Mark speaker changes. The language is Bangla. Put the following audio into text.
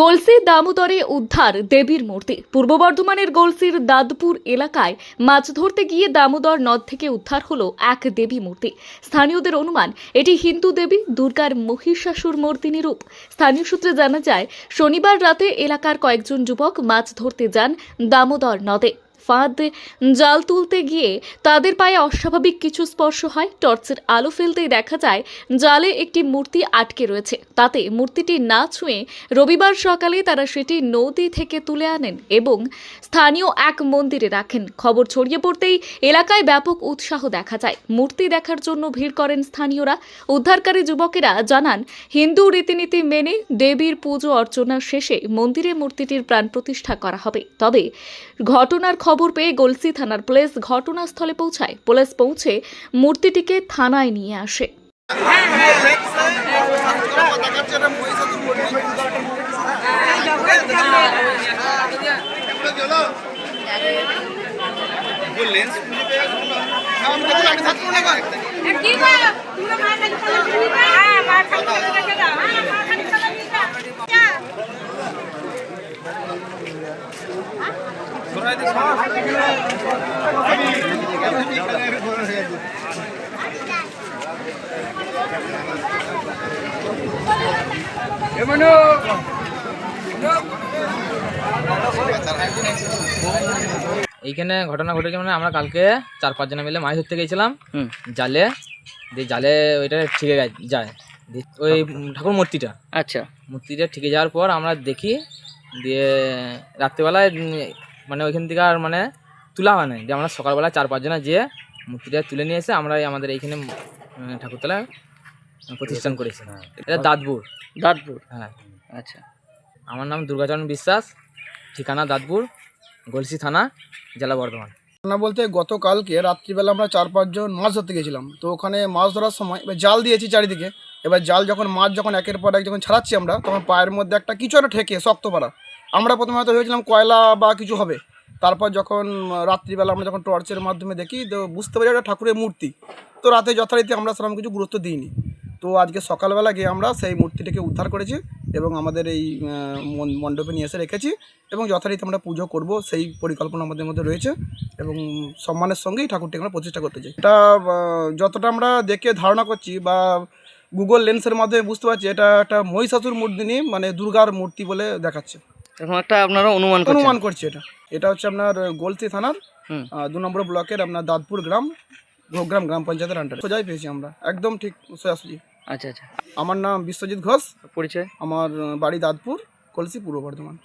Speaker 1: গলসি দামোদরে উদ্ধার দেবীর মূর্তি। পূর্ব বর্ধমানের গোলসির দাদপুর এলাকায় মাছ ধরতে গিয়ে দামোদর নদ থেকে উদ্ধার হলো এক দেবী মূর্তি। স্থানীয়দের অনুমান, এটি হিন্দু দেবী দুর্গার মহিষাসুর মূর্তিনি রূপ। স্থানীয় সূত্রে জানা যায়, শনিবার রাতে এলাকার কয়েকজন যুবক মাছ ধরতে যান দামোদর নদে। ফাঁদ জাল তুলতে গিয়ে তাদের পায়ে অস্বাভাবিক কিছু স্পর্শ হয়। টর্চের আলো ফেলতেই দেখা যায়, জালে একটি মূর্তি আটকে রয়েছে। তাতে মূর্তিটি না ছুঁয়ে রবিবার সকালে তারা সেটি নদী থেকে তুলে আনেন এবং স্থানীয় এক মন্দিরে রাখেন। খবর ছড়িয়ে পড়তেই এলাকায় ব্যাপক উৎসাহ দেখা যায়। মূর্তি দেখার জন্য ভিড় করেন স্থানীয়রা। উদ্ধারকারী যুবকেরা জানান, হিন্দু রীতিনীতি মেনে দেবীর পুজো অর্চনা শেষে মন্দিরে মূর্তিটির প্রাণ প্রতিষ্ঠা করা হবে। তবে ঘটনার খবর পেয়ে গলসি থানার পুলিশ ঘটনাস্থলে পৌঁছায়। পুলিশ পৌঁছে মূর্তিটিকে থানায় নিয়ে আসে।
Speaker 2: কি
Speaker 3: এইখানে ঘটনা ঘটেছে মানে আমরা কালকে চার পাঁচজনে মিলে মাছ ধরতে গেছিলাম। জালে দিয়ে জালে ওইটা ঠিকে যায় ওই ঠাকুর মূর্তিটা।
Speaker 4: আচ্ছা।
Speaker 3: মূর্তিটা ঠিকে যাওয়ার পর আমরা দেখি দিয়ে রাত্রিবেলায় মানে ওইখান থেকে আর মানে তোলা হয় না দিয়ে আমরা সকালবেলা চার পাঁচজনে যেয়ে মূর্তিটা তুলে নিয়ে এসে আমরা আমাদের এইখানে ঠাকুরতলা প্রতিষ্ঠান করেছি। এটা দাঁতপুর।
Speaker 4: দাঁতপুর?
Speaker 3: হ্যাঁ।
Speaker 4: আচ্ছা।
Speaker 3: আমার নাম দুর্গাচরণ বিশ্বাস ঠিকানা দাঁতপুর গলসি থানা জেলা বর্ধমান।
Speaker 5: ঘটনা বলতে গতকালকে রাত্রিবেলা আমরা চার পাঁচজন মাছ ধরতে গেছিলাম। তো ওখানে মাছ ধরার সময় এবার জাল দিয়েছি চারিদিকে। এবার জাল যখন মাছ যখন একের পর এক যখন ছাড়াচ্ছি আমরা তখন পায়ের মধ্যে একটা কিছু একটা ঠেকে শক্ত পাড়া। আমরা প্রথমে হয়তো ভেবেছিলাম কয়লা বা কিছু হবে। তারপর যখন রাত্রিবেলা আমরা যখন টর্চের মাধ্যমে দেখি, তো বুঝতে পারি একটা ঠাকুরের মূর্তি। তো রাতে যথারীতি আমরা সেরকম কিছু গুরুত্ব দিইনি। তো আজকে সকালবেলা গিয়ে আমরা সেই মূর্তিটিকে উদ্ধার করেছি এবং আমাদের এই মণ্ডপে নিয়ে এসে রেখেছি এবং যথারীতি আমরা পুজো করব সেই পরিকল্পনা আমাদের মধ্যে রয়েছে এবং সম্মানের সঙ্গেই ঠাকুরটি আমরা প্রতিষ্ঠা করতে চাই। এটা যতটা আমরা দেখে ধারণা করছি বা গুগল লেন্সের মাধ্যমে বুঝতে পারছি, এটা একটা মহিষাসুর মূর্তিনি মানে দুর্গার মূর্তি বলে দেখাচ্ছে।
Speaker 4: এরকম একটা আপনারা অনুমান
Speaker 5: অনুমান করছি এটা। এটা হচ্ছে আপনার গোলসি থানার দু নম্বর ব্লকের আপনার দাঁতপুর গ্রাম ঘোগ্রাম গ্রাম পঞ্চায়েতের আন্ডারে সোজাই পেয়েছি আমরা। একদম ঠিক সোজাসুজি
Speaker 4: আচ্ছা আচ্ছা।
Speaker 5: আমার নাম বিশ্বজিৎ ঘোষ।
Speaker 4: পরিচয়?
Speaker 5: আমার বাড়ি দাঁতপুর কলসি পূর্ব বর্ধমান।